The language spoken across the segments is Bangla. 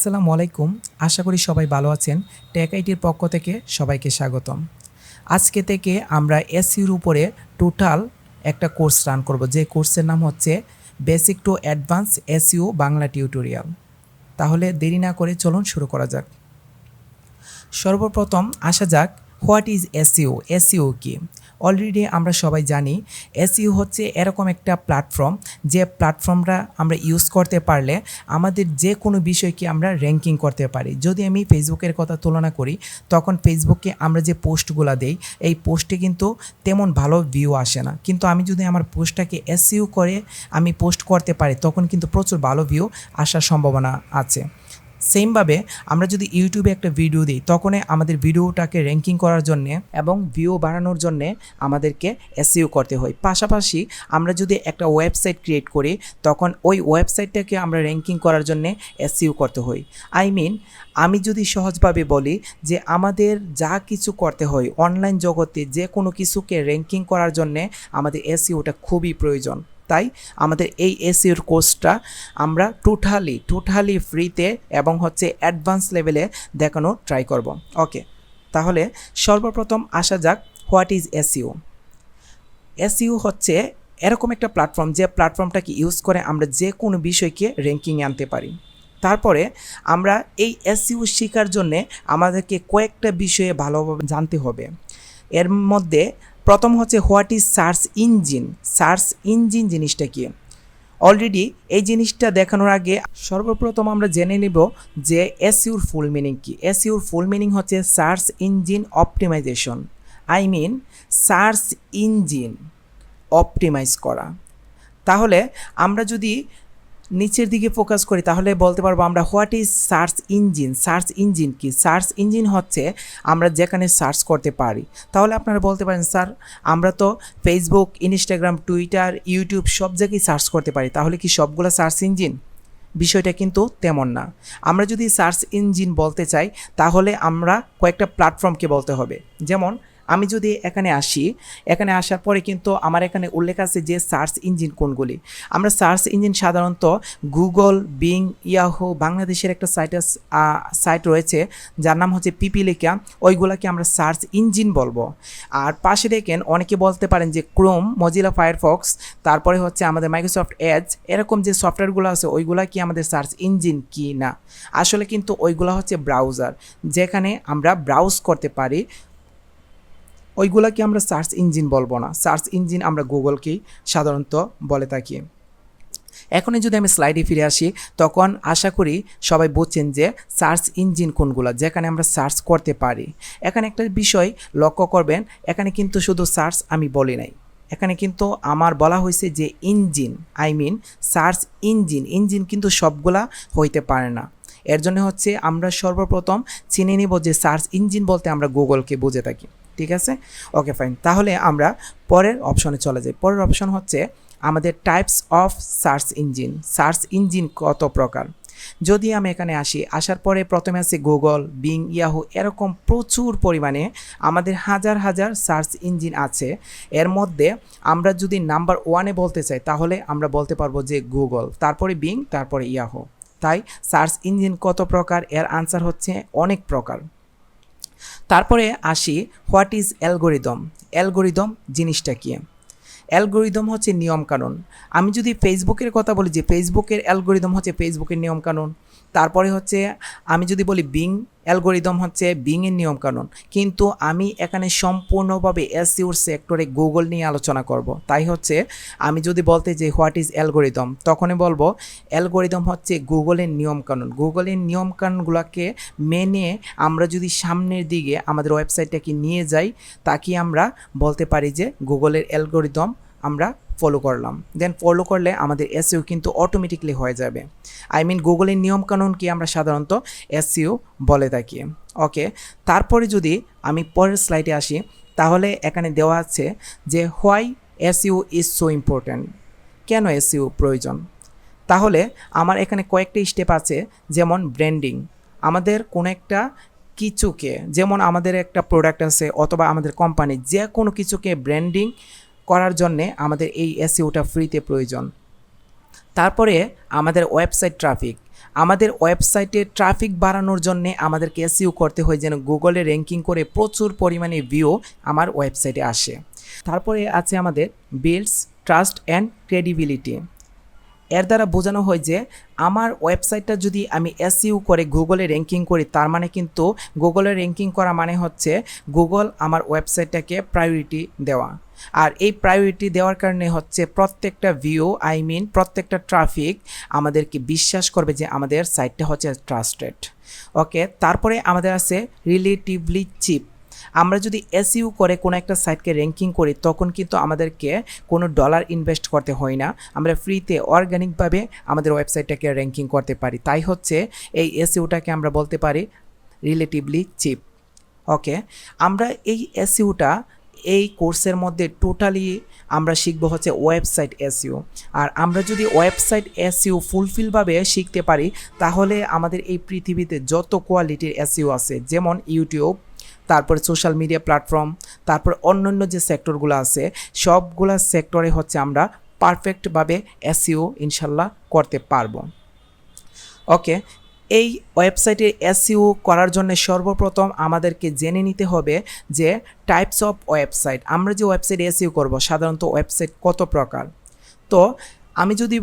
আসসালামু আলাইকুম। আশা করি সবাই ভালো আছেন। টেক আইটির পক্ষ থেকে সবাইকে স্বাগতম। আজকে থেকে আমরা এসইউর উপরে টোটাল একটা কোর্স রান করব। যে কোর্সের নাম হচ্ছে basic to advance SEO Bangla tutorial তাহলে দেরি না করে চলুন শুরু করা যাক। সর্বপ্রথম আসা যাক হোয়াট ইজ এসইউ এসইউ কি? অলরেডি আমরা সবাই জানি এসইউ হচ্ছে এরকম একটা প্ল্যাটফর্ম যে প্ল্যাটফর্মটা আমরা ইউজ করতে পারলে আমাদের যে কোনো বিষয়কে আমরা র্যাঙ্কিং করতে পারি। যদি আমি ফেসবুকের কথা তুলনা করি, তখন ফেসবুকে আমরা যে পোস্টগুলো দেই, এই পোস্টে কিন্তু তেমন ভালো ভিউ আসে না। কিন্তু আমি যদি আমার পোস্টটাকে এসইউ করে আমি পোস্ট করতে পারি, তখন কিন্তু প্রচুর ভালো ভিউ আসার সম্ভাবনা আছে। সেমভাবে আমরা যদি ইউটিউবে একটা ভিডিও দিই, তখন আমাদের ভিডিওটাকে র্যাঙ্কিং করার জন্যে এবং ভিউ বাড়ানোর জন্যে আমাদেরকে এসইউ করতে হয়। পাশাপাশি আমরা যদি একটা ওয়েবসাইট ক্রিয়েট করি, তখন ওই ওয়েবসাইটটাকে আমরা র্যাঙ্কিং করার জন্যে এসইউ করতে হয়। আই মিন আমি যদি সহজভাবে বলি যে আমাদের যা কিছু করতে হয় অনলাইন জগতে, যে কোনো কিছুকে র্যাঙ্কিং করার জন্যে আমাদের এসইউটা খুবই প্রয়োজন। তাই আমাদের এই এসিওর কোর্সটা আমরা টোটালি টোটালি ফ্রিতে এবং হচ্ছে অ্যাডভান্স লেভেলে দেখানো ট্রাই করব। ওকে তাহলে সর্বপ্রথম আসা যাক হোয়াট ইজ এসইউ এসইউ হচ্ছে এরকম একটা প্ল্যাটফর্ম যে প্ল্যাটফর্মটাকে ইউজ করে আমরা যে কোনো বিষয়কে র্যাঙ্কিংয়ে আনতে পারি। তারপরে আমরা এই এসইউ শেখার জন্যে আমাদেরকে কয়েকটা বিষয়ে ভালোভাবে জানতে হবে। এর মধ্যে প্রথম হচ্ছে what is search engine? Search engine জিনিসটা কি? অলরেডি এই জিনিসটা দেখানোর আগে সর্বপ্রথম আমরা জেনে নেব যে এসইউর ফুল মিনিং কি। এসইউর ফুল মিনিং হচ্ছে search engine optimization. I mean search engine optimize করা। তাহলে আমরা যদি নিচের দিকে ফোকাস করি, তাহলে বলতে পারব আমরা what is search engine search engine কি? সার্চ ইঞ্জিন হচ্ছে আমরা যেখানে সার্চ করতে পারি। তাহলে আপনারা বলতে পারেন, স্যার, আমরা তো ফেসবুক ইনস্টাগ্রাম টুইটার ইউটিউব সব জায়গায় সার্চ করতে পারি, তাহলে কি সবগুলো সার্চ ইঞ্জিন বিষয়টা কিন্তু তেমন না। আমরা যদি সার্চ ইঞ্জিন বলতে চাই, তাহলে আমরা কয়েকটা প্ল্যাটফর্মকে বলতে হবে। যেমন আমি যদি এখানে আসি, এখানে আসার পরে কিন্তু আমার এখানে উল্লেখ আছে যে সার্চ ইঞ্জিন কোনগুলি। আমরা সার্চ ইঞ্জিন সাধারণত গুগল, বিং, ইয়াহো, বাংলাদেশের একটা সাইট সাইট রয়েছে, যার নাম হচ্ছে পিপিলিকা। ওইগুলোকে আমরা সার্চ ইঞ্জিন বলব। আর পাশে দেখেন অনেকে বলতে পারেন যে ক্রোম, মজিলা, ফায়ারফক্স, তারপরে হচ্ছে আমাদের মাইক্রোসফট এজ, এরকম যে সফটওয়্যারগুলো আছে, ওইগুলো কি আমাদের সার্চ ইঞ্জিন কি না? আসলে কিন্তু ওইগুলো হচ্ছে ব্রাউজার, যেখানে আমরা ব্রাউজ করতে পারি। ওইগুলাকে আমরা সার্চ ইঞ্জিন বলব না। সার্চ ইঞ্জিন আমরা গুগলকেই সাধারণত বলে থাকি। এখনই যদি আমি স্লাইডে ফিরে আসি, তখন আশা করি সবাই বুঝছেন যে সার্চ ইঞ্জিন কোনগুলো, যেখানে আমরা সার্চ করতে পারি। এখানে একটা বিষয় লক্ষ্য করবেন, এখানে কিন্তু শুধু সার্চ আমি বলি নাই। এখানে কিন্তু আমার বলা হয়েছে যে engine, I mean search engine. Engine কিন্তু সবগুলা হইতে পারে না। এর জন্য হচ্ছে আমরা সর্বপ্রথম চিনে নিব যে সার্চ ইঞ্জিন বলতে আমরা গুগলকে বুঝে থাকি, ঠিক আছে? ওকে ফাইন তাহলে আমরা পরের অপশনে চলে যাই। পরের অপশন হচ্ছে আমাদের types of search engine search engine কত প্রকার? যদি আমি এখানে আসি, আসার পরে প্রথমে আছে গুগল বিং ইয়াহু এরকম প্রচুর পরিমাণে আমাদের হাজার হাজার সার্চ ইঞ্জিন আছে। এর মধ্যে আমরা যদি নাম্বার ওয়ানে বলতে চাই, তাহলে আমরা বলতে পারব যে গুগল, তারপরে বিং তারপরে ইয়াহু তাই সার্চ ইঞ্জিন কত প্রকার, এর আনসার হচ্ছে অনেক প্রকার। তারপরে আসি, হোয়াট ইজ অ্যালগোরিদম? অ্যালগোরিদম জিনিসটা কী? অ্যালগোরিদম হচ্ছে নিয়মকানুন। আমি যদি ফেসবুকের কথা বলি, যে ফেসবুকের অ্যালগোরিদম হচ্ছে ফেসবুকের নিয়মকানুন। তারপরে হচ্ছে আমি যদি বলি বিং অ্যালগোরিদম হচ্ছে বিংয়ের নিয়মকানুন। কিন্তু আমি এখানে সম্পূর্ণভাবে এসিউর সেক্টরে গুগল নিয়ে আলোচনা করব। তাই হচ্ছে, আমি যদি বলতে যে হোয়াট ইজ অ্যালগোরিদম, তখনই বলব, অ্যালগোরিদম হচ্ছে গুগলের নিয়মকানুন। গুগলের নিয়মকানুনগুলোকে মেনে আমরা যদি সামনের দিকে আমাদের ওয়েবসাইটটাকে নিয়ে যাই, তাকে আমরা বলতে পারি যে গুগলের অ্যালগোরিদম আমরা ফলো করলাম। দেন ফলো করলে আমাদের এসইউ কিন্তু অটোমেটিকলি হয়ে যাবে। আই মিন গুগলের নিয়মকানুন কি আমরা সাধারণত এসইউ বলে থাকি। ওকে তারপরে যদি আমি পরের স্লাইডে আসি, তাহলে এখানে দেওয়া আছে যে why SEO is so important কেন এসইউ প্রয়োজন? তাহলে আমার এখানে কয়েকটা স্টেপ আছে, যেমন ব্র্যান্ডিং আমাদের কোনো একটা কিছুকে, যেমন আমাদের একটা প্রোডাক্ট আছে অথবা আমাদের কোম্পানি যে কোনো কিছুকে ব্র্যান্ডিং করার জন্যে আমাদের এই এসিওটা ফ্রিতে প্রয়োজন। তারপরে আমাদের ওয়েবসাইট ট্রাফিক আমাদের ওয়েবসাইটে ট্রাফিক বাড়ানোর জন্য আমাদেরকে এসিও করতে হয় যেন গুগলে র্যাঙ্কিং করে প্রচুর পরিমাণে ভিউ আমার ওয়েবসাইটে আসে। তারপরে আছে আমাদের বিল্ডস ট্রাস্ট অ্যান্ড ক্রেডিবিলিটি এর দ্বারা বোঝানো হয় যে আমার ওয়েবসাইটটা যদি আমি এসইউ করে গুগলে র্যাঙ্কিং করি, তার মানে কিন্তু গুগলে র্যাঙ্কিং করা মানে হচ্ছে গুগল আমার ওয়েবসাইটটাকে প্রায়োরিটি দেওয়া। আর এই প্রায়োরিটি দেওয়ার কারণে হচ্ছে প্রত্যেকটা ভিউ আই মিন প্রত্যেকটা ট্রাফিক আমাদেরকে বিশ্বাস করবে যে আমাদের সাইটটা হচ্ছে ট্রাস্টেড ওকে তারপরে আমাদের আছে রিলেটিভলি চিপ আমরা যদি এসইউ করে কোনো একটা সাইটকে র্যাঙ্কিং করি, তখন কিন্তু আমাদেরকে কোনো ডলার ইনভেস্ট করতে হয় না। আমরা ফ্রিতে অর্গানিকভাবে আমাদের ওয়েবসাইটটাকে র্যাঙ্কিং করতে পারি। তাই হচ্ছে এই এসইউটাকে আমরা বলতে পারি রিলেটিভলি চিপ ওকে আমরা এই এসইউটা এই কোর্সের মধ্যে টোটালি আমরা শিখব হচ্ছে ওয়েবসাইট এসইউ আর আমরা যদি ওয়েবসাইট এসইউ ফুলফিলভাবে শিখতে পারি, তাহলে আমাদের এই পৃথিবীতে যত কোয়ালিটির এসইউ আছে, যেমন ইউটিউব তারপরে সোশ্যাল মিডিয়া প্ল্যাটফর্ম তারপর অন্যান্য যে সেক্টরগুলো আছে, সবগুলা সেক্টরে হচ্ছে আমরা পারফেক্টভাবে এসইও ইনশাল্লাহ করতে পারব। ওকে এই ওয়েবসাইটে এসইও করার জন্য সর্বপ্রথম আমাদেরকে জেনে নিতে হবে যে টাইপস অফ ওয়েবসাইট আমরা যে ওয়েবসাইট এসইও করব, সাধারণত ওয়েবসাইট কত প্রকার? তো, আমি যদি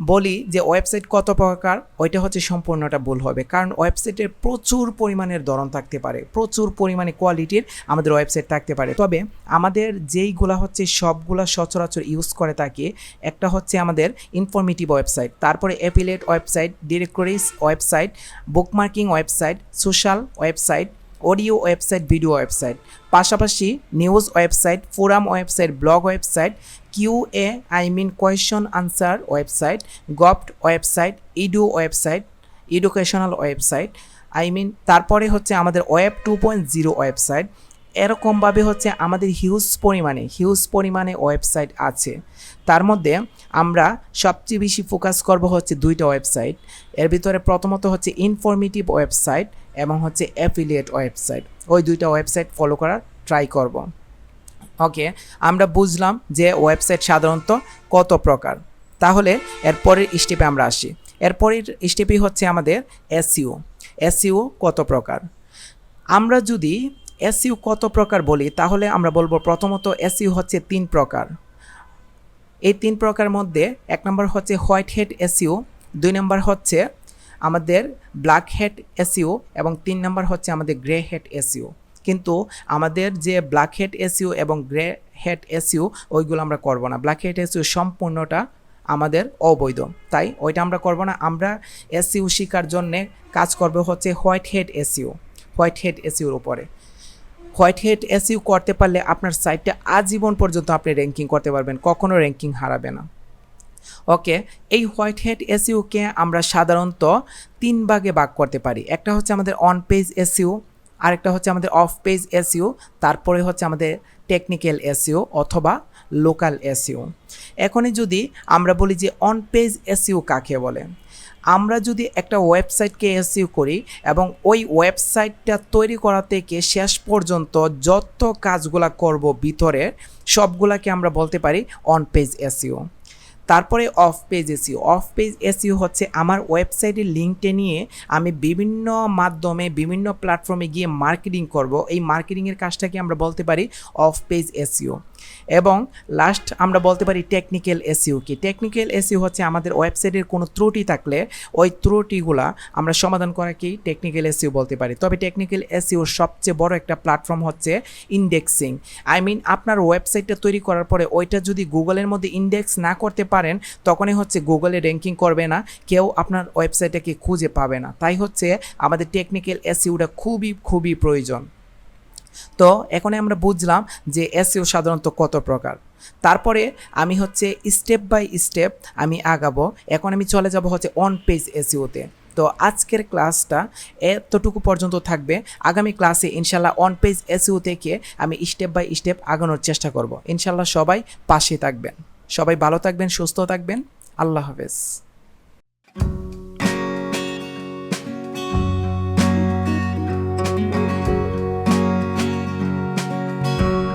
বলি যে ওয়েবসাইট কত প্রকার, ওইটা হচ্ছে সম্পূর্ণটা ভুল হবে। কারণ ওয়েবসাইটের প্রচুর পরিমাণের ধরন থাকতে পারে, প্রচুর পরিমাণে কোয়ালিটির আমাদের ওয়েবসাইট থাকতে পারে। তবে আমাদের যেইগুলা হচ্ছে সবগুলা সচরাচর ইউজ করে থাকি, একটা হচ্ছে আমাদের ইনফরমেটিভ ওয়েবসাইট, তারপরে affiliate website directories website, bookmarking website, social website, audio website, video website. পাশাপাশি news website, forum website, blog website Q A I mean question answer website গপ্ট website edu website educational website I mean তারপরে হচ্ছে আমাদের web two point zero website এরকমভাবে হচ্ছে আমাদের হিউজ পরিমাণে হিউজ পরিমাণে ওয়েবসাইট আছে। তার মধ্যে আমরা সবচেয়ে বেশি ফোকাস করব হচ্ছে দুইটা ওয়েবসাইট এর ভিতরে প্রথমত হচ্ছে ইনফরমেটিভ ওয়েবসাইট এবং হচ্ছে অ্যাফিলিয়েট ওয়েবসাইট ওই দুইটা ওয়েবসাইট ফলো করার ট্রাই করব। ওকে আমরা বুঝলাম যে ওয়েবসাইট সাধারণত কত প্রকার। তাহলে এরপরের স্টেপে আমরা আসি। এরপরের স্টেপই হচ্ছে আমাদের এসইও এসইও কত প্রকার? আমরা যদি এসইউ কত প্রকার বলি, তাহলে আমরা বলব প্রথমত এসইউ হচ্ছে তিন প্রকার। এই তিন প্রকার মধ্যে এক নম্বর হচ্ছে হোয়াইট হেড এসইউ দুই নম্বর হচ্ছে আমাদের ব্ল্যাক হেড এসইউ এবং তিন নম্বর হচ্ছে আমাদের গ্রে হেড এসইউ কিন্তু আমাদের যে ব্ল্যাক হেড এসইউ এবং গ্রে হেড এসইউ, ওইগুলো আমরা করব না। ব্ল্যাক হেড এসইউ সম্পূর্ণটা আমাদের অবৈধ। তাই ওইটা আমরা করব না। আমরা এসইউ শিকার জন্যে কাজ করবে হচ্ছে white head SEO white head এসইউর উপরে। হোয়াইট হেড এসইউ করতে পারলে আপনার সাইটটা আজীবন পর্যন্ত আপনি র্যাঙ্কিং করতে পারবেন, কখনো র্যাঙ্কিং হারাবে না। ওকে, এই হোয়াইট হেড এসইউকে আমরা সাধারণত তিন ভাগে ভাগ করতে পারি। একটা হচ্ছে আমাদের অন পেজ এসইউ আরেকটা হচ্ছে আমাদের অফ পেজ এসইউ তারপরে হচ্ছে আমাদের টেকনিক্যাল এসইউ অথবা লোকাল এসইউ এখনই যদি আমরা বলি যে অন পেজ এসইউ কাকে বলে, আমরা যদি একটা ওয়েবসাইটকে এসইউ করি এবং ওই ওয়েবসাইটটা তৈরি করা থেকে শেষ পর্যন্ত যত কাজগুলা করব ভিতরে, সবগুলাকে আমরা বলতে পারি অন পেজ এসইউ তারপরে off page SEO off page SEO হচ্ছে আমার ওয়েবসাইটের লিঙ্কটে নিয়ে আমি বিভিন্ন মাধ্যমে, বিভিন্ন প্ল্যাটফর্মে গিয়ে মার্কেটিং করব। এই মার্কেটিংয়ের কাজটাকে আমরা বলতে পারি অফ পেজ এসিও এবং লাস্ট আমরা বলতে পারি টেকনিক্যাল এসিও কি? টেকনিক্যাল এসিউ হচ্ছে আমাদের ওয়েবসাইটের কোনো ত্রুটি থাকলে ওই ত্রুটিগুলা আমরা সমাধান করাকেই টেকনিক্যাল এসিও বলতে পারি। তবে টেকনিক্যাল এসিওর সবচেয়ে বড় একটা প্ল্যাটফর্ম হচ্ছে ইন্ডেক্সিং আই মিন আপনার ওয়েবসাইটটা তৈরি করার পরে ওইটা যদি গুগলের মধ্যে ইন্ডেক্স না করতে পারেন, তখনই হচ্ছে গুগলে র্যাঙ্কিং করবে না। কেউ আপনার ওয়েবসাইটটাকে খুঁজে পাবে না। তাই হচ্ছে আমাদের টেকনিক্যাল এসিউটা খুবই খুবই প্রয়োজন। তো এখন আমরা বুঝলাম যে এসিও সাধারণত কত প্রকার। তারপরে আমি হচ্ছে স্টেপ বাই স্টেপ আমি আগাবো। এখন আমি চলে যাব হচ্ছে অন পেজ এসইওতে তো আজকের ক্লাসটা এতটুকু পর্যন্ত থাকবে। আগামী ক্লাসে ইনশাল্লাহ অন পেজ এসইও থেকে আমি স্টেপ বাই স্টেপ আগানোর চেষ্টা করব। ইনশাল্লাহ সবাই পাশে থাকবেন। সবাই ভালো থাকবেন, সুস্থ থাকবেন। আল্লাহ হাফেজ।